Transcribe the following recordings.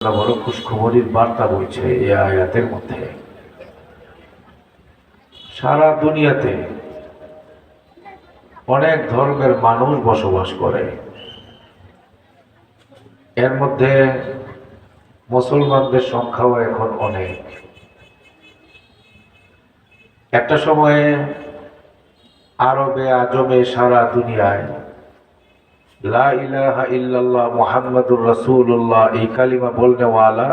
একটা বড় খুশখবরির বার্তা বলছে এই আয়াতের মধ্যে। সারা দুনিয়াতে অনেক ধর্মের মানুষ বসবাস করে। এর মধ্যে মুসলমানদের সংখ্যাও এখন অনেক। একটা সময়ে আরবে আজমে সারা দুনিয়ায় লা ইল্লাল্লাহ মুহাম্মাদুর রাসূলুল্লাহ, এই কালিমা বলনেওয়ালা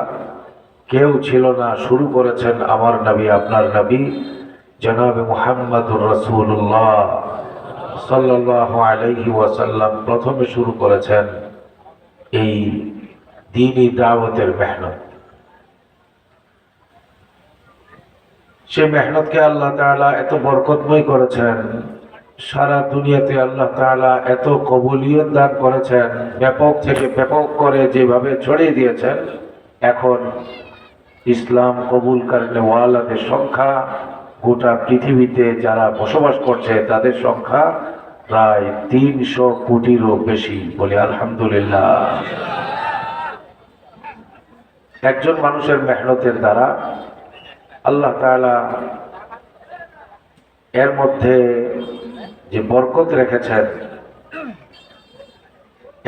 কেউ ছিল না। শুরু করেছেন আমার নবী, আপনার নবী, জনাবে মুহাম্মাদুর রাসূলুল্লাহ সাল্লাল্লাহু আলাইহি ওয়াসাল্লাম প্রথমে শুরু করেছেন এই দিনই দাওয়াতের মেহনত। সে মেহনতকে আল্লাহ তাআলা এত বরকতময় করেছেন সারা দুনিয়াতে আল্লাহ তাআলা এত কবুলিয়ত দান করেছেন, ব্যাপক থেকে ব্যাপক করে যেভাবে ছড়িয়ে দিয়েছেন, এখন ইসলাম কবুল কারণে ওয়ালাদের সংখ্যা, গোটা পৃথিবীতে যারা বসবাস করছে তাদের সংখ্যা প্রায় তিনশো কোটিরও বেশি বলে আলহামদুলিল্লাহ। একজন মানুষের মেহনতের দ্বারা আল্লাহ তাআলা এর মধ্যে যে বরকত রেখেছেন,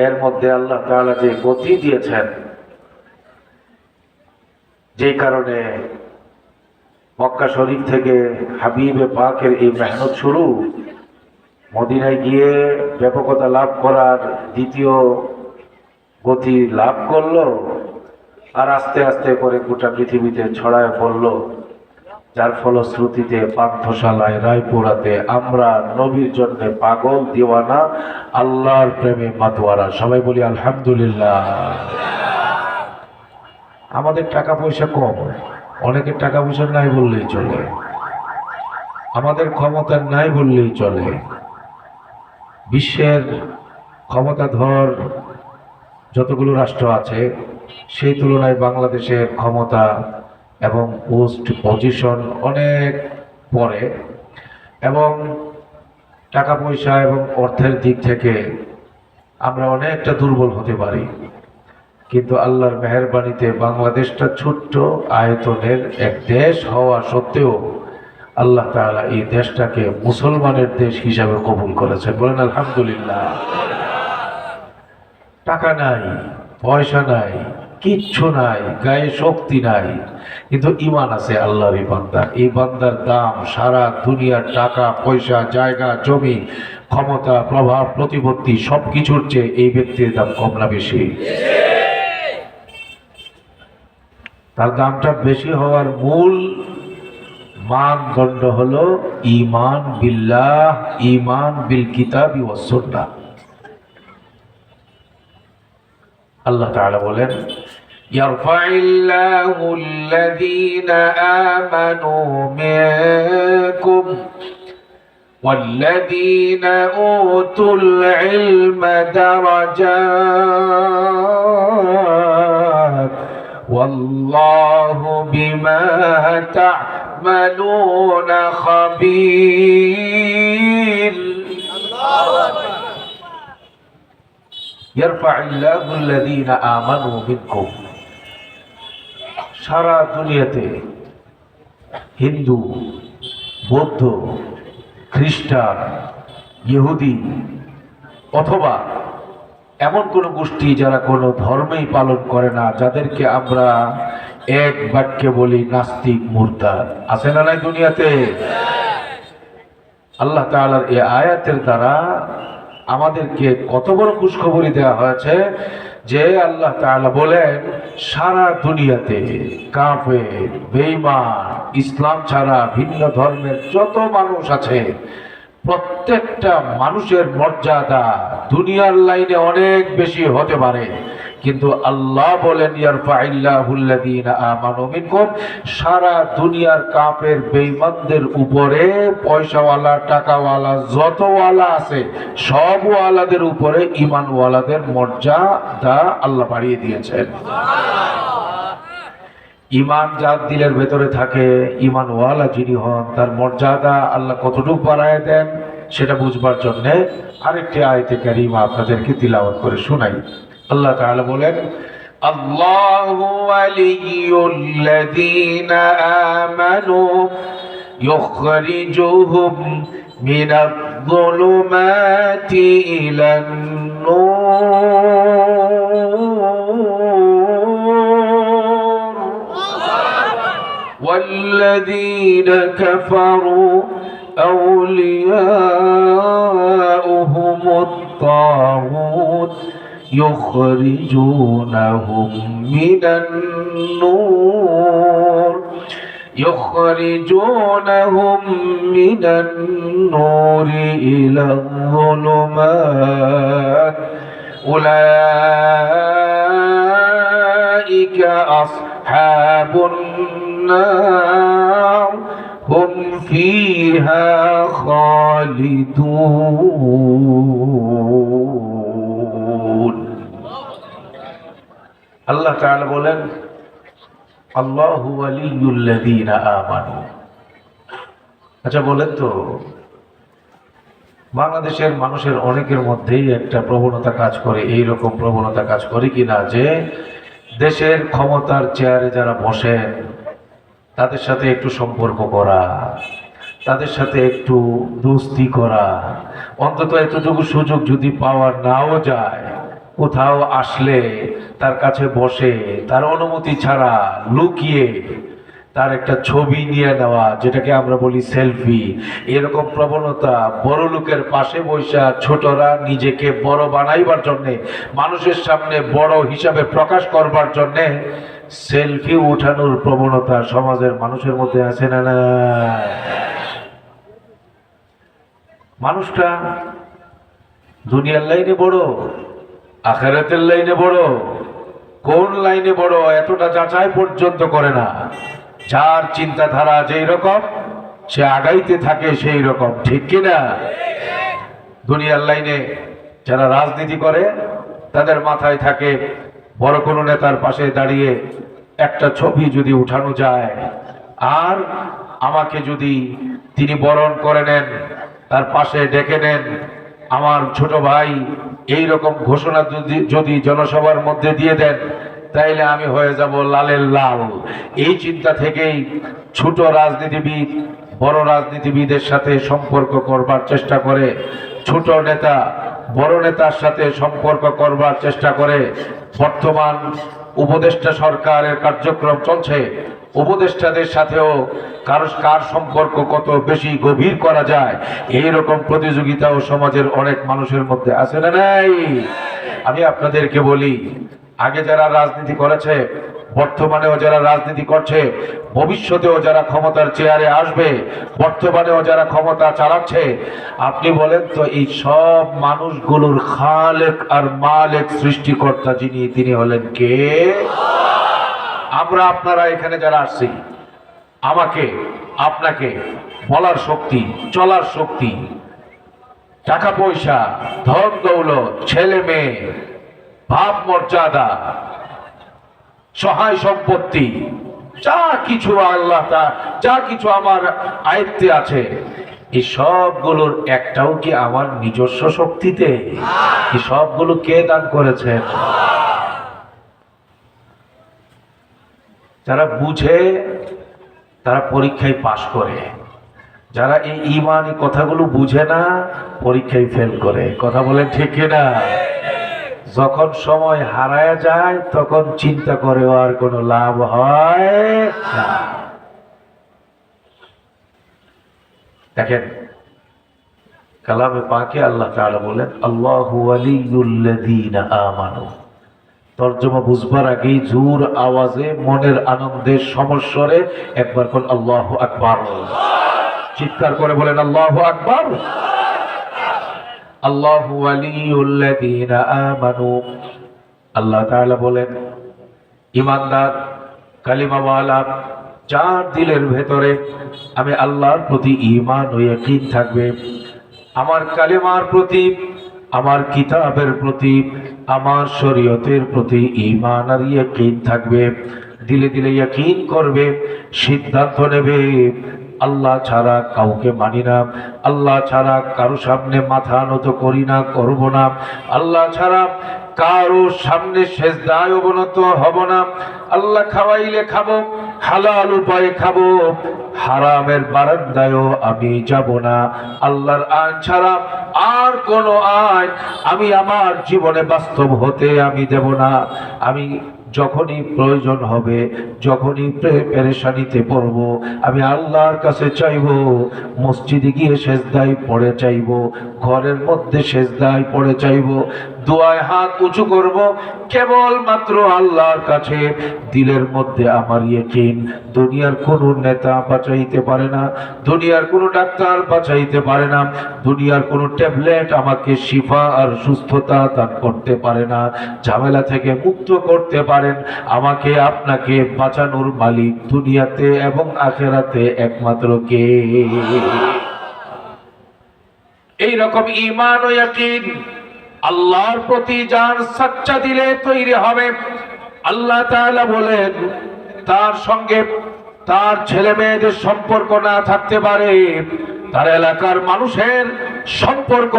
এর মধ্যে আল্লাহ তাআলা যে গতি দিয়েছেন যে কারণে মক্কা শরীফ থেকে হাবিবে পাকের এই মেহনত শুরু, মদিনায় গিয়ে ব্যাপকতা লাভ করার দ্বিতীয় গতি লাভ করল, আর আস্তে আস্তে করে গোটা পৃথিবীতে ছড়ায় পড়ল। যার ফলশ্রুতিতে পান্থশালায় রায়পুরাতে আমরা নবীর জন্য পাগল দিওয়ানা, আল্লাহর প্রেমে মাতোয়ারা। সবাই বলি আলহামদুলিল্লাহ। আমাদের টাকা পয়সা কম, অনেকের টাকা পয়সা নাই বললেই চলে। আমাদের ক্ষমতা নাই বললেই চলে। বিশ্বের ক্ষমতাধর যতগুলো রাষ্ট্র আছে, সেই তুলনায় বাংলাদেশের ক্ষমতা এবং পোস্ট পজিশন অনেক পরে এবং টাকা পয়সা এবং অর্থের দিক থেকে আমরা অনেকটা দুর্বল হতে পারি। কিন্তু আল্লাহর মেহরবানিতে বাংলাদেশটা ছোট্ট আয়তনের এক দেশ হওয়া সত্ত্বেও আল্লাহ তাআলা এই দেশটাকে মুসলমানের দেশ হিসাবে কবুল করেছেন। বলেন, আলহামদুলিল্লাহ। টাকা নাই, পয়সা নাই, কিচ্ছু নাই, গায়ে শক্তি নাই। কিন্তু ইমান আছে আল্লাহর বান্দা। এই বান্দার দাম সারা দুনিয়ার টাকা, পয়সা, জায়গা, জমি, ক্ষমতা, প্রভাব, প্রতিপত্তি সব কিছুর চেয়ে এই ব্যক্তির দাম কম না বেশি। তার দামটা বেশি হওয়ার মূল মানদণ্ড হলো ইমান বিল্লাহ ইমান বিল কিতাবি আল্লাহ তাআলা বলেন يرفع الله الذين آمنوا منكم والذين أوتوا العلم درجات والله بما تعملون خبير. يرفع الله الذين آمنوا منكم. সারা দুনিয়াতে হিন্দু, বৌদ্ধ, খ্রিস্টান, ইহুদি অথবা এমন কোনো গোষ্ঠী যারা কোনো ধর্মেই পালন করে না, যাদেরকে আমরা এক বাক্যে বলি নাস্তিক, মুরতাদ। আছে না নাই দুনিয়াতে? আল্লাহ তাআলার এই আয়াতের দ্বারা আমাদেরকে কত বড় খুশখবরি দেওয়া হয়েছে। যে আল্লাহ তাআলা বলেন, সারা দুনিয়াতে কাফের, বেঈমান, ইসলাম ছাড়া ভিন্ন ধর্মের যত মানুষ আছে, প্রত্যেকটা মানুষের মর্যাদা দুনিয়ার লাইনে অনেক বেশি হতে পারে। কিন্তু আল্লাহ বলেন সারা দুনিয়ার কাফের বেঈমানদের উপরে পয়সাওয়ালা, টাকাওয়ালা, যতওয়ালা আছে সব ওয়ালাদের উপরে ঈমানওয়ালাদের মর্যাদা আল্লাহ বাড়িয়ে দিয়েছেন। ইমান যার দিলের ভেতরে থাকে ইমানওয়ালা যিনি হন, তার মর্যাদা আল্লাহ কতটুকু বাড়ায় দেন, সেটা বুঝবার জন্যে আরেকটি আয়তে কারিমা আপনাদেরকে তিলাওয়াত করে শোনাই। আল্লাহ তাআলা বলেন الله ولي الذين آمنوا يخرجهم من الظلمات إلى النور والذين كفروا أولياؤهم الطاغوت يخرجونهم من النور. يخرجونهم من النور إلى الظلمات. أولئك أصحاب النار. هم فيها خالدون. আল্লাহ তাআলা বলেন, আল্লাহু ওয়ালিয়ুল্লাযীনা আমানু। আচ্ছা বলেন তো, বাংলাদেশের মানুষের অনেকের মধ্যেই একটা প্রবণতা কাজ করে এই রকম প্রবণতা কাজ করে কিনা যে, দেশের ক্ষমতার চেয়ারে যারা বসেন, তাদের সাথে একটু সম্পর্ক করা, তাদের সাথে একটু দোস্তি করা, অন্তত এতটুকু সুযোগ যদি পাওয়া নাও যায় কোথাও আসলে তার কাছে বসে, তার অনুমতি ছাড়া লুকিয়ে তার একটা ছবি নিয়ে নেওয়া, যেটাকে আমরা বলি সেলফি। এরকম প্রবণতা বড় লোকের পাশে বৈশা ছোটরা নিজেকে বড় বানাইবার জন্যে, মানুষের সামনে বড় হিসাবে প্রকাশ করবার জন্যে সেলফি উঠানোর প্রবণতা সমাজের মানুষের মধ্যে আছে না না মানুষটা দুনিয়ার লাইনে বড় আখেরাতের লাইনে বড়। কোন লাইনে বড় এতটা যাচাই পর্যন্ত করে না। যার চিন্তাধারা যেই রকম, সে আগাইতে থাকে সেই রকম, ঠিক কিনা দুনিয়ার লাইনে যারা রাজনীতি করে, তাদের মাথায় থাকে বড় কোনো নেতার পাশে দাঁড়িয়ে একটা ছবি যদি উঠানো যায়, আর আমাকে যদি তিনি বরণ করে নেন, তার পাশে ডেকে নেন, আমার ছোট ভাই এই রকম ঘোষণা যদি যদি জনসভার মধ্যে দিয়ে দেন, তাইলে আমি হয়ে যাব লালের লাল। এই চিন্তা থেকেই ছোট রাজনীতিবিদ, বড় রাজনীতিবিদের সাথে সম্পর্ক করবার চেষ্টা করে, ছোট নেতা, বড় নেতার সাথে সম্পর্ক করবার চেষ্টা করে, বর্তমান উপদেষ্টা সরকারের কার্যক্রম চলছে। উপদেষ্টাদের সাথেও কারও, কার সম্পর্ক কত বেশি গভীর করা যায় এই রকম প্রতিযোগিতাও সমাজের অনেক মানুষের মধ্যে আছে না নাই? আমি আপনাদেরকে বলি, আগে যারা রাজনীতি করেছে, বর্তমানেও যারা রাজনীতি করছে, ভবিষ্যতেও যারা ক্ষমতার চেয়ারে আসবে, বর্তমানেও যারা ক্ষমতা চালাচ্ছে, আপনি বলেন তো, এই সব মানুষগুলোর খালেক আর মালেক সৃষ্টিকর্তা যিনি, তিনি হলেন কে? আমরা আপনারা এখানে যারা আসছি, আমাকে, আপনাকে বলার শক্তি, চলার শক্তি, টাকা পয়সা, ধন দৌলত, ছেলে মেয়ে, ভাব মর্যাদা, সহায় সম্পত্তি, যা কিছু আল্লাহ তা- যা কিছু আমার আয়ত্তে আছে, এই সবগুলোর একটাও কি আমার নিজস্ব শক্তিতে? এই সবগুলো কে দান করেছেন যারা বুঝে, তারা পরীক্ষায় পাশ করে। যারা এই ইমানি কথাগুলো বুঝে না, পরীক্ষায় ফেল করে। কথা বলে ঠিক না? যখন সময় হারায় যায়, তখন চিন্তা করে আর কোনো লাভ হয় না। দেখেন, কালামে পাকে আল্লাহ বলেন, আল্লাহু আমানু। তর্জমা বুঝবার আগেই জোর আওয়াজে, মনের আনন্দের সমস্বরে একবার কোন আল্লাহ আকবার। চিৎকার করে বলেন, আল্লাহ আকবার। আল্লাহ আমানু। আল্লাহ তাআলা বলেন, ইমানদার, কালিমাওয়ালা, যার দিলের ভেতরে আমি আল্লাহর প্রতি ঈমান ও ইয়াকিন থাকবে, আমার কালিমার প্রতি, আমার কিতাবের প্রতি আমার শরীয়তের প্রতি ইমান আর ইয়াকিন থাকবে দিলে দিলে ইয়াকিন করবে সিদ্ধান্ত নেবে। আল্লাহ ছাড়া কাউকে মানি না। আল্লাহ ছাড়া কারও সামনে মাথা নত করি না, করব না। আল্লাহ ছাড়া কারও সামনে শেষ দায় অবনত হব না। আল্লাহ খাওয়াইলে খাব, হালাল উপায়ে খাব, হারামের বারান্দায়ও আমি যাব না। আল্লাহর আইন ছাড়া আর কোন আইন আমি আমার জীবনে বাস্তব হতে আমি দেব না। আমি যখনই প্রয়োজন হবে, যখনই পেরেশানিতে পড়ব, আমি আল্লাহর কাছে চাইব, মসজিদে গিয়ে সেজদায় পড়ে চাইব, ঘরের মধ্যে সেজদায় পড়ে চাইব দোয়ায় হাত উঁচু করব। কেবল মাত্র আল্লাহর কাছে, দিলের মধ্যে আমার ইয়েকিন, দুনিয়ার কোনো নেতা বাঁচাইতে পারে না, দুনিয়ার কোনো ডাক্তার বাঁচাইতে পারে না, দুনিয়ার কোনো ট্যাবলেট আমাকে শিফা আর সুস্থতা দান করতে পারে না, ঝামেলা থেকে মুক্ত করতে পারেন, আমাকে আপনাকে বাঁচানোর মালিক দুনিয়াতে এবং আখেরাতে একমাত্র কে? এই রকম ইমান ও ইয়াকিন আল্লাহর প্রতি যার সাচ্চা দিলে তৈরি হবে। আল্লাহ তাআলা বলেন, তার সঙ্গে তার ছেলে মেয়েদের সম্পর্ক না থাকতে পারে। তার এলাকার মানুষের সম্পর্ক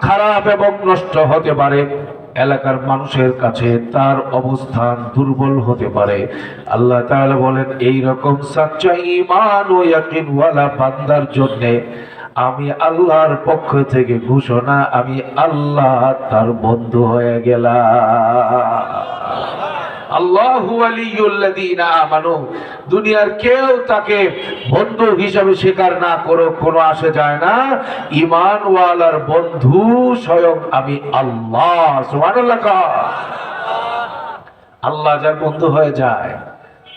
খারাপ এবং নষ্ট হতে পারে। এলাকার মানুষের কাছে তার অবস্থান দুর্বল হতে পারে। আল্লাহ তাআলা বলেন এই রকম সাচ্চা ঈমান ও ইয়াকিনওয়ালা বান্দার জন্যে আমি আল্লাহর পক্ষ থেকে ঘোষণা, আমি আল্লাহ তার বন্ধু হয়ে গেলাম আল্লাহু আলিয়ুল্লাযীনা আমানু, দুনিয়ার কেউ তাকে বন্ধু হিসাবে স্বীকার না করুক, কোনো আসে যায় না ঈমানওয়ালার বন্ধু স্বয়ং আমি আল্লাহ, সুবহানাল্লাহ। আল্লাহ যার বন্ধু হয়ে যায়,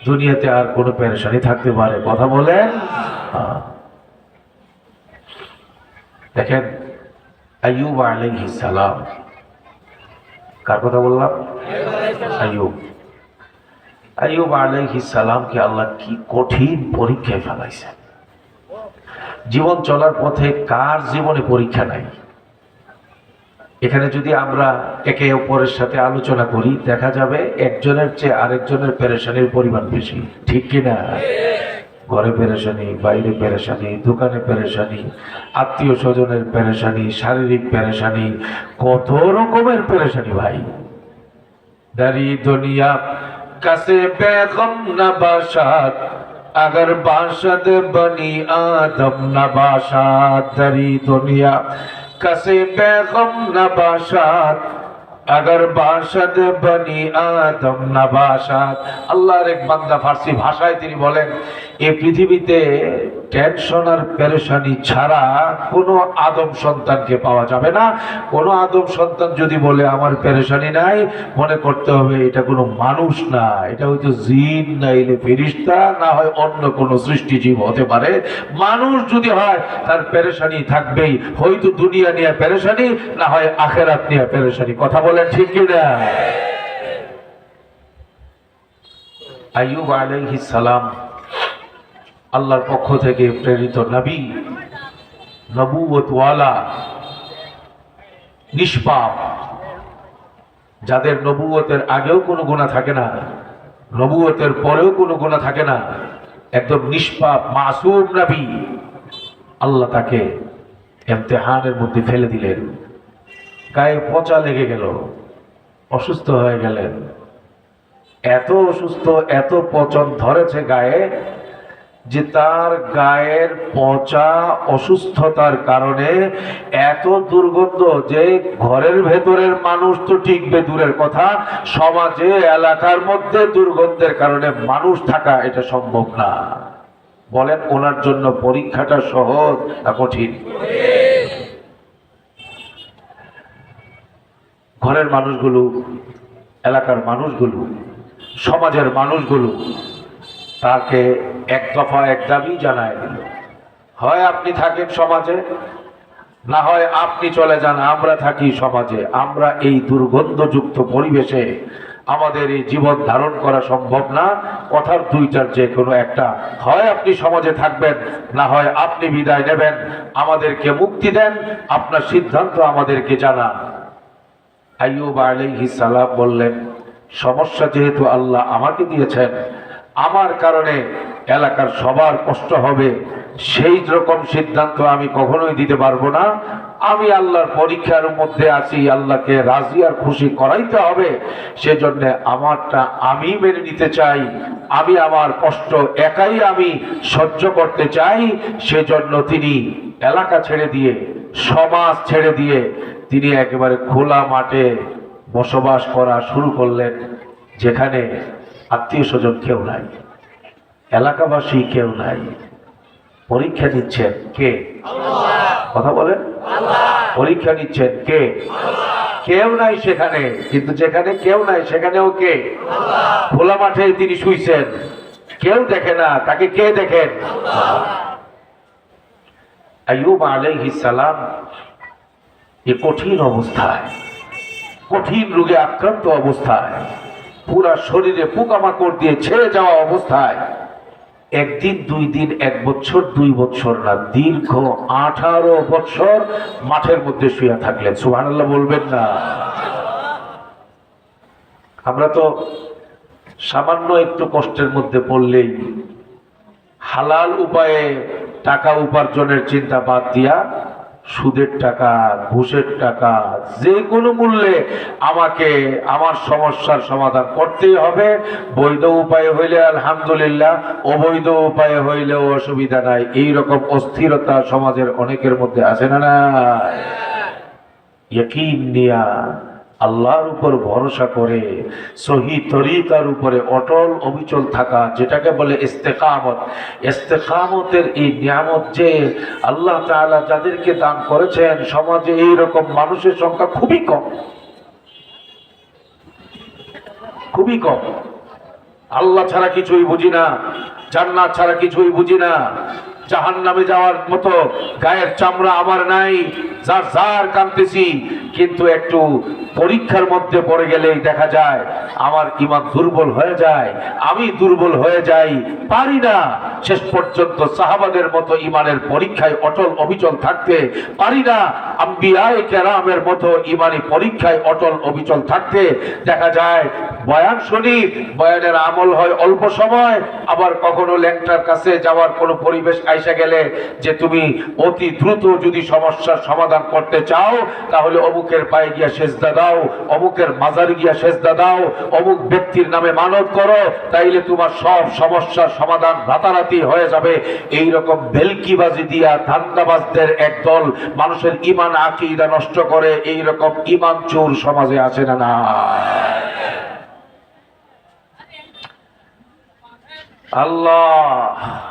দুনিয়াতে আর কোনো পেরেশানি থাকতে পারে কথা বলেন। দেখেন, আইয়ুব আলাইহিস সালাম, কার কথা বললাম? আইয়ুব। আইয়ুব আলাইহিস সালামকে আল্লাহ কি কঠিন পরীক্ষায় ফেলাইছেন? জীবন চলার পথে কার জীবনে পরীক্ষা নাই? এখানে যদি আমরা একে অপরের সাথে আলোচনা করি, দেখা যাবে একজনের চেয়ে আরেকজনের পেরেশানির পরিমাণ বেশি, ঠিক কিনা? ঘরে পেরেশানি, বাইরে পেরেশানি, দোকানে পেরেশানি, আত্মীয় স্বজনের পেরেশানি, শারীরিক পেরেশানি, কত রকমের পেরেশানি ভাই। দাঁড়ি দুনিয়া, কাছে বেগম না বাসাত, আগর বাসাদ বনি আদম না বাসাত। দাঁড়ি দুনিয়া, কাছে বেগম না বাসাত আগর باشد বনি আদম না বাসাদ আল্লাহর এক বান্দা ফার্সি ভাষায় তিনি বলেন এই পৃথিবীতে টেনশন আর পেরেশানি ছাড়া কোনো আদম সন্তানকে পাওয়া যাবে না। কোনো আদম সন্তান যদি বলে, আমার পেরেশানি নাই মনে করতে হবে এটা কোনো মানুষ না, এটা হয়তো জিন না এলে ফেরিস্তা, না হয় অন্য কোনো সৃষ্টিজীব হতে পারে। মানুষ যদি হয়, তার পেরেশানি থাকবেই। হয়তো দুনিয়া নিয়ে পেরেশানি, না হয় আখেরাত নিয়ে পেরেশানি। কথা বলেন ঠিক কিনা? আইয়ুব আলাইহিস সালাম আল্লাহর পক্ষ থেকে প্রেরিত নবী নবুয়তওয়ালা নিষ্পাপ, যাদের নবুয়তের আগেও কোনো গোনা থাকে না নবুয়তের পরেও কোনো গোনা থাকে না, একদম নিষ্পাপ, মাসুম নবী, আল্লাহ তাকে এমতেহানের মধ্যে ফেলে দিলেন। গায়ে পচা লেগে গেল, অসুস্থ হয়ে গেলেন। এত অসুস্থ, এত পচন ধরেছে গায়ে যে তার গায়ের পচা অসুস্থতার কারণে এত দুর্গন্ধ যে ঘরের ভেতরের মানুষ তো টিকবে দূরের কথা। সমাজে, এলাকার মধ্যে দুর্গন্ধের কারণে মানুষ থাকা এটা সম্ভব না। বলেন, ওনার জন্য পরীক্ষাটা সহজ না কঠিন? ঘরের মানুষগুলো, এলাকার মানুষগুলো, সমাজের মানুষগুলো, তাকে এক দফা এক দাবি জানায় দিল। হয় আপনি থাকেন সমাজে, না হয় আপনি চলে যান, আমরা থাকি সমাজে। আমরা এই দুর্গন্ধযুক্ত পরিবেশে আমাদের এই জীবন ধারণ করা সম্ভব না। কথার দুইটার যে কোনো একটা, হয় আপনি সমাজে থাকবেন, না হয় আপনি বিদায় নেবেন। আমাদেরকে মুক্তি দেন, আপনার সিদ্ধান্ত আমাদেরকে জানান। আইয়ুব আলাইহিস সালাম বললেন, সমস্যা যেহেতু আল্লাহ আমাকে দিয়েছেন আমার কারণে এলাকার সবার কষ্ট হবে, সেই রকম সিদ্ধান্ত আমি কখনোই দিতে পারব না। আমি আল্লাহর পরীক্ষার মধ্যে আছি, আল্লাহকে রাজি আর খুশি করাইতে হবে, সেজন্য আমারটা আমি মেনে নিতে চাই, আমি আমার কষ্ট একাই আমি সহ্য করতে চাই, সেজন্য তিনি এলাকা ছেড়ে দিয়ে, সমাজ ছেড়ে দিয়ে তিনি একেবারে খোলা মাঠে বসবাস করা শুরু করলেন, যেখানে আত্মীয় স্বজন কেউ নাই। এলাকাবাসী কেউ নাই। পরীক্ষা নিচ্ছেন কে? কথা বলেন। পরীক্ষা নিচ্ছেন কে? কেউ নাই সেখানে। কিন্তু যেখানে কেউ নাই, সেখানেও কে? খোলা মাঠে তিনি শুইছেন। কেউ দেখে না, তাকে কে দেখেন? আইয়ুব আলাইহিস সালাম এ কঠিন অবস্থায়, কঠিন রোগে আক্রান্ত অবস্থায় পুরা শরীরে পোকামাকড় দিয়ে ছেড়ে যাওয়া অবস্থায় একদিন, দুই দিন, এক বছর, দুই বছর না, দীর্ঘ আঠারো বছর মাঠের মধ্যে শুয়ে থাকলেন। সুবহানাল্লাহ বলবেন না। আমরা তো সামান্য একটু কষ্টের মধ্যে পড়লেই হালাল উপায়ে টাকা উপার্জনের চিন্তা বাদ দিয়া সুদের টাকা, ঘুষের টাকা, যে কোনো মূল্যে আমাকে আমার সমস্যার সমাধান করতেই হবে। বৈধ উপায়ে হইলে আলহামদুলিল্লাহ, অবৈধ উপায়ে হইলেও অসুবিধা নাই। এই রকম অস্থিরতা সমাজের অনেকের মধ্যে আছে না না নিয়া আল্লাহর উপর ভরসা করে, সহি তরিকার উপরে অটল অবিচল থাকা, যেটাকে বলে ইস্তেকামত। ইস্তেকামতের এই নিয়ামত যে আল্লাহ তাআলা যাদেরকে দান করেছেন, সমাজে এই রকম মানুষের সংখ্যা খুবই কম। খুবই কম। আল্লাহ ছাড়া কিছুই বুঝি না, জান্নাত ছাড়া কিছুই বুঝি না জাহান নামে যাওয়ার মতো গায়ের চামড়া আমার নাই যার যার কাঁদতেছি, কিন্তু একটু পরীক্ষার মধ্যে পড়ে গেলেই দেখা যায়, আমার ইমান দুর্বল হয়ে যায়, আমি দুর্বল হয়ে যাই, পারি না। শেষ পর্যন্ত সাহাবাদের মতো ইমানের পরীক্ষায় অটল অবিচল থাকতে পারি না। আম্বিয়ায় কেরামের মতো ইমানি পরীক্ষায় অটল অবিচল থাকতে দেখা যায়, বয়ান শুনি, বয়ানের আমল হয় অল্প সময়, আবার কখনো ল্যাংটার কাছে যাওয়ার কোনো পরিবেশ আইসা গেলে যে তুমি অতি দ্রুত যদি সমস্যার সমাধান করতে চাও, তাহলে অমুকের পায়ে গিয়া সেজদা দাও, অমুকের মাজারে গিয়া সেজদা দাও, অমুক ব্যক্তির নামে মানত করো, তাইলে তোমার সব সমস্যার সমাধান রাতারাতি হয়ে যাবে। এই রকম বেলকিবাজি দিয়া ধান্দাবাজদের একদল মানুষের ইমান আকিদা নষ্ট করে এই রকম ইমান চোর সমাজে আছে না না আল্লাহ!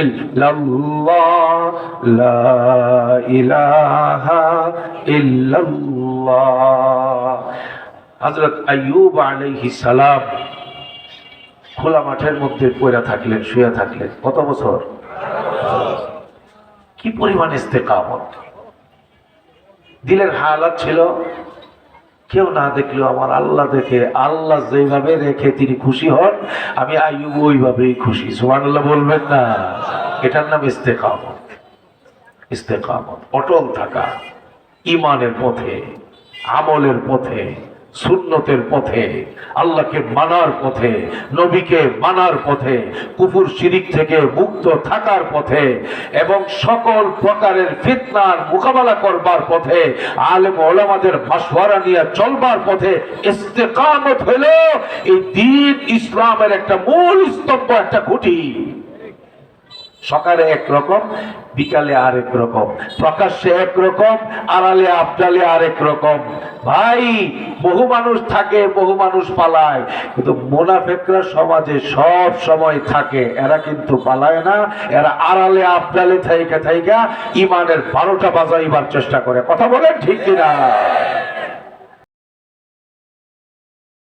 ইল্লাল্লাহ, লা ইলাহা ইল্লাল্লাহ। সালাম খোলা মাঠের মধ্যে পড়ে থাকলেন, শুয়ে থাকলেন। কত বছর? কি পরিমাণ ইস্তেকামত? দিলের হালাত ছিল কেউ না দেখলেও আমার আল্লাহ দেখে, আল্লাহ যেভাবে রেখে তিনি খুশি হন, আমি আইয়ুব ওইভাবেই খুশি। সুবহানাল্লাহ বলবেন না। এটার নাম ইস্তেকামত। ইস্তেকামত। অটল থাকা। ইমানের পথে, আমলের পথে সুন্নতের পথে, আল্লাহকে মানার পথে, নবীকে মানার পথে, কুফুর শিরিক থেকে মুক্ত থাকার পথে এবং সকল প্রকারের ফিতনার মোকাবেলা করবার পথে, আলেম ওলামাদের মাসওয়ারা নিয়ে চলবার পথে ইস্তেকামত হইল এই দিন ইসলামের একটা মূল স্তম্ভ, একটা খুঁটি। সকালে একরকম বিকালে আরেক রকম, প্রকাশ্যে একরকম আড়ালে আবডালে আরেক রকম। ভাই, বহু মানুষ থাকে, বহু মানুষ পালায়, কিন্তু মোনাফেকরা সমাজে সব সময় থাকে। এরা কিন্তু পালায় না, এরা আড়ালে আবডালে থাইকা থাইকা ইমানের বারোটা বাজাইবার চেষ্টা করে। কথা বলেন ঠিক কিনা?